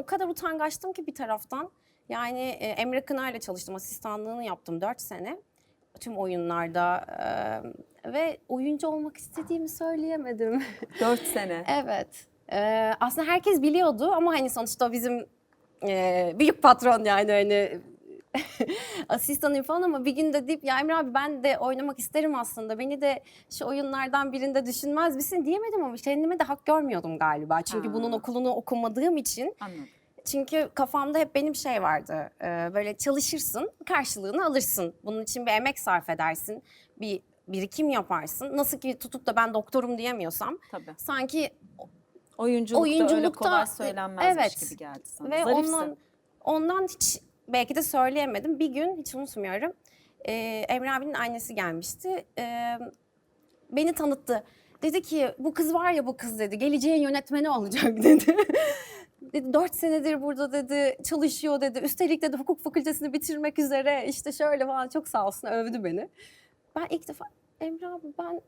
o kadar utangaçtım ki bir taraftan. Yani e, Emre Kınar'la çalıştım, asistanlığını yaptım 4 sene. Tüm oyunlarda e, ve oyuncu olmak istediğimi söyleyemedim. Dört sene. evet. E, aslında herkes biliyordu ama hani sonuçta bizim e, büyük patron yani hani asistanıyım falan ama bir gün de deyip ya Emre abi ben de oynamak isterim aslında. Beni de şu oyunlardan birinde düşünmez misin diyemedim ama kendime de hak görmüyordum galiba. Çünkü Ha. bunun okulunu okumadığım için. Anladım. Çünkü kafamda hep benim şey vardı. e, böyle çalışırsın, karşılığını alırsın. Bunun için bir emek sarf edersin. Bir birikim yaparsın. Nasıl ki tutup da ben doktorum diyemiyorsam Tabii. sanki Oyunculukta, öyle Oyunculukta- kolay söylenmezmiş evet. gibi geldi sana. ve Zarifsin. ondan ondan hiç belki de söyleyemedim. Bir gün hiç unutmuyorum. E, Emre abinin annesi gelmişti. E, beni tanıttı. Dedi ki bu kız var ya bu kız dedi. Geleceğin yönetmeni olacak dedi. dedi dört senedir burada dedi çalışıyor dedi. Üstelik dedi hukuk fakültesini bitirmek üzere işte şöyle falan çok sağ olsun övdü beni. Ben ilk defa Emre abi ben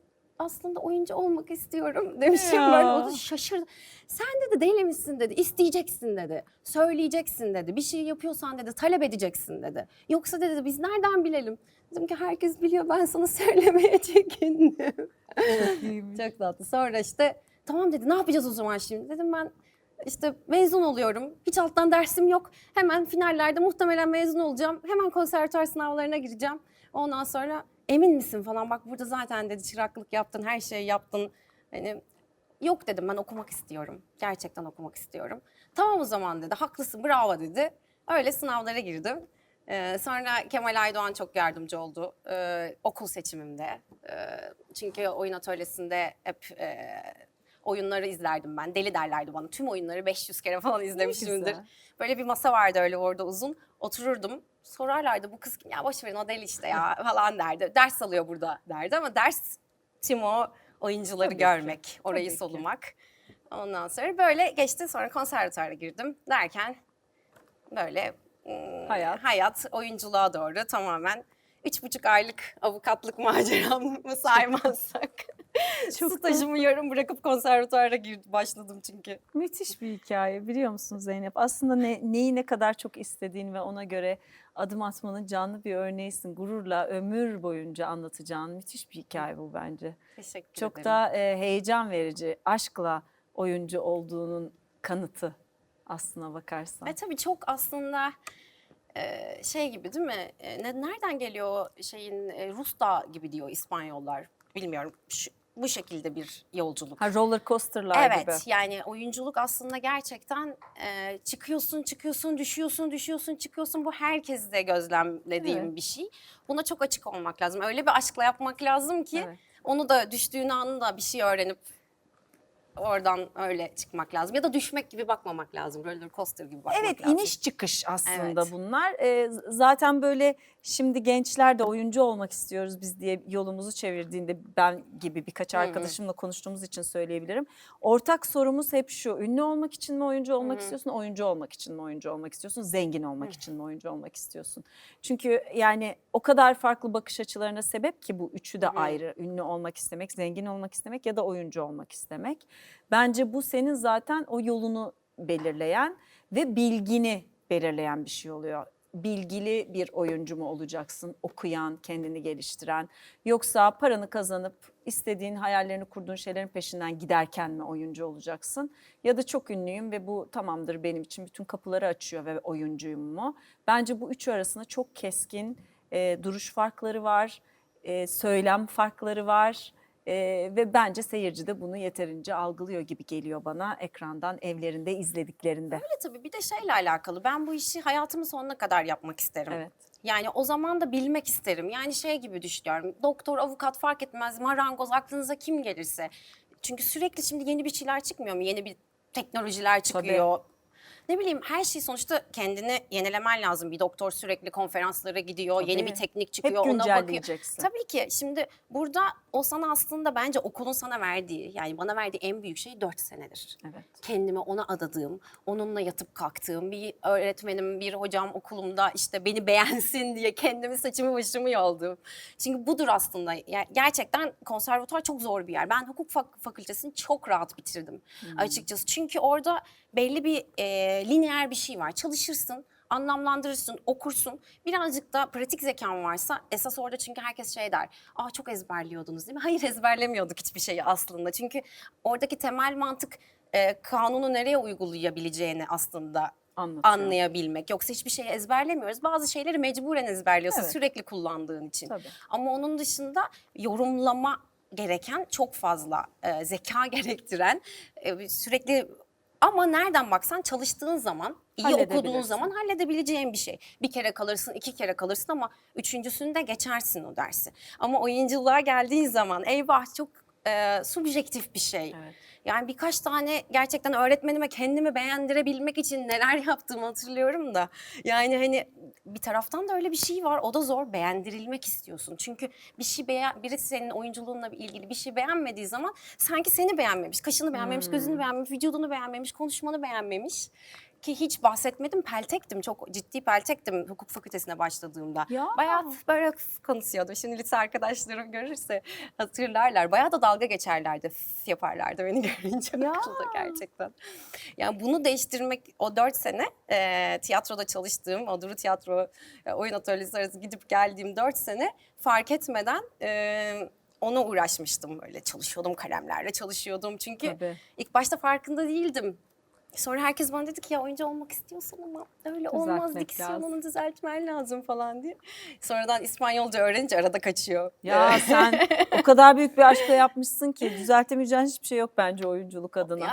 aslında oyuncu olmak istiyorum demişim Ya. böyle o da şaşırdı. Sen dedi deli misin dedi isteyeceksin dedi söyleyeceksin dedi bir şey yapıyorsan dedi talep edeceksin dedi. Yoksa dedi biz nereden bilelim? Dedim ki herkes biliyor ben sana söylemeye çekindim. Çok iyiymiş. Çok tatlı. Sonra işte tamam dedi ne yapacağız o zaman şimdi? Dedim ben işte mezun oluyorum. Hiç alttan dersim yok. Hemen finallerde muhtemelen mezun olacağım. Hemen konservatuar sınavlarına gireceğim. Ondan sonra emin misin falan bak burada zaten dedi çıraklık yaptın, her şeyi yaptın. Hani yok dedim ben okumak istiyorum. Gerçekten okumak istiyorum. Tamam o zaman dedi. Haklısın bravo dedi. Öyle sınavlara girdim. Ee, sonra Kemal Aydoğan çok yardımcı oldu ee, okul seçimimde. Ee, çünkü oyun atölyesinde hep e, oyunları izlerdim ben. Deli derlerdi bana. Tüm oyunları 500 kere falan izlemişimdir. Böyle bir masa vardı öyle orada uzun. Otururdum. Sorarlardı bu kız kim? Ya boş verin o deli işte ya falan derdi. Ders alıyor burada derdi ama ders tüm o oyuncuları Tabii ki, görmek, orayı tabii ki. solumak. Ondan sonra böyle geçti. Sonra konservatuara girdim derken böyle Hayat. hayat oyunculuğa doğru tamamen üç buçuk aylık avukatlık maceramı saymazsak. Çok Stajımı yarım bırakıp konservatuara girdim, başladım çünkü. Müthiş bir hikaye biliyor musun Zeynep? Aslında ne, neyi ne kadar çok istediğin ve ona göre adım atmanın canlı bir örneğisin. Gururla ömür boyunca anlatacağın müthiş bir hikaye bu bence. Teşekkür Çok ederim. da e, heyecan verici, aşkla oyuncu olduğunun kanıtı aslına bakarsan. Ve tabii çok aslında e, şey gibi değil mi? E, ne- nereden geliyor şeyin e, Rus da gibi diyor İspanyollar. Bilmiyorum. Şu- bu şekilde bir yolculuk. Ha roller coaster'lar Evet gibi. yani oyunculuk aslında gerçekten e, çıkıyorsun çıkıyorsun düşüyorsun düşüyorsun çıkıyorsun bu herkes de gözlemlediğim Evet. bir şey. Buna çok açık olmak lazım. Öyle bir aşkla yapmak lazım ki Evet. onu da düştüğün anında bir şey öğrenip oradan öyle çıkmak lazım. Ya da düşmek gibi bakmamak lazım. Roller coaster gibi bakmak Evet lazım. iniş çıkış aslında Evet. bunlar. Ee, zaten böyle şimdi gençler de oyuncu olmak istiyoruz biz diye yolumuzu çevirdiğinde ben gibi birkaç arkadaşımla konuştuğumuz için söyleyebilirim. Ortak sorumuz hep şu ünlü olmak için mi oyuncu olmak Hı hı. istiyorsun, oyuncu olmak için mi oyuncu olmak istiyorsun, zengin olmak Hı. için mi oyuncu olmak istiyorsun? Çünkü yani o kadar farklı bakış açılarına sebep ki bu üçü de Hı hı. ayrı. Ünlü olmak istemek, zengin olmak istemek ya da oyuncu olmak istemek. Bence bu senin zaten o yolunu belirleyen ve bilgini belirleyen bir şey oluyor. Bilgili bir oyuncu mu olacaksın, okuyan, kendini geliştiren yoksa paranı kazanıp istediğin hayallerini kurduğun şeylerin peşinden giderken mi oyuncu olacaksın? Ya da çok ünlüyüm ve bu tamamdır benim için bütün kapıları açıyor ve oyuncuyum mu? Bence bu üçü arasında çok keskin e, duruş farkları var, e, söylem farkları var. Ee, ve bence seyirci de bunu yeterince algılıyor gibi geliyor bana ekrandan evlerinde izlediklerinde. Öyle tabii bir de şeyle alakalı. Ben bu işi hayatımın sonuna kadar yapmak isterim. Evet. Yani o zaman da bilmek isterim. Yani şey gibi düşünüyorum. Doktor, avukat fark etmez, marangoz aklınıza kim gelirse. Çünkü sürekli şimdi yeni bir şeyler çıkmıyor mu? Yeni bir teknolojiler çıkıyor. Ne bileyim her şey sonuçta kendini yenilemen lazım. Bir doktor sürekli konferanslara gidiyor, yeni Tabii. bir teknik Hep çıkıyor, ona bakıyor. Tabii ki şimdi burada o sana aslında bence okulun sana verdiği yani bana verdiği en büyük şey 4 senedir. Evet. Kendimi ona adadığım, onunla yatıp kalktığım bir öğretmenim, bir hocam okulumda işte beni beğensin diye kendimi saçımı başımı yoldum. Çünkü budur aslında. Yani gerçekten konservatuvar çok zor bir yer. Ben hukuk fak- fakültesini çok rahat bitirdim açıkçası. Çünkü orada belli bir e, lineer bir şey var. Çalışırsın, anlamlandırırsın, okursun. Birazcık da pratik zekan varsa esas orada çünkü herkes şey der. Aa çok ezberliyordunuz değil mi? Hayır ezberlemiyorduk hiçbir şeyi aslında. Çünkü oradaki temel mantık e, kanunu nereye uygulayabileceğini aslında Anlatıyor. anlayabilmek. Yoksa hiçbir şeyi ezberlemiyoruz. Bazı şeyleri mecburen ezberliyorsun Evet. sürekli kullandığın için. Tabii. Ama onun dışında yorumlama gereken çok fazla e, zeka gerektiren e, sürekli ama nereden baksan çalıştığın zaman, iyi okuduğun zaman halledebileceğin bir şey. Bir kere kalırsın, iki kere kalırsın ama üçüncüsünde geçersin o dersi. Ama oyunculuğa geldiğin zaman eyvah çok e, subjektif bir şey. Evet. Yani birkaç tane gerçekten öğretmenime kendimi beğendirebilmek için neler yaptığımı hatırlıyorum da. Yani hani bir taraftan da öyle bir şey var. O da zor. Beğendirilmek istiyorsun. Çünkü bir şey beğen, birisi senin oyunculuğunla ilgili bir şey beğenmediği zaman sanki seni beğenmemiş, kaşını beğenmemiş, gözünü beğenmemiş, vücudunu beğenmemiş, konuşmanı beğenmemiş. Ki hiç bahsetmedim peltektim. Çok ciddi peltektim hukuk fakültesine başladığımda. Ya. Bayağı böyle konuşuyordum. Şimdi lise arkadaşlarım görürse hatırlarlar. Bayağı da dalga geçerlerdi. F yaparlardı beni görünce Ya. okulda gerçekten. Yani bunu değiştirmek o dört sene e, tiyatroda çalıştığım, o Duru Tiyatro e, oyun atölyesi arası gidip geldiğim dört sene fark etmeden e, ona uğraşmıştım böyle çalışıyordum kalemlerle çalışıyordum çünkü Tabii. ilk başta farkında değildim. Sonra herkes bana dedi ki ya oyuncu olmak istiyorsan ama öyle olmaz Düzeltmek diksiyonunu düzeltmen lazım falan diye. Sonradan İspanyolca öğrenince arada kaçıyor. Ya sen o kadar büyük bir aşkla yapmışsın ki düzeltemeyeceğin hiçbir şey yok bence oyunculuk adına.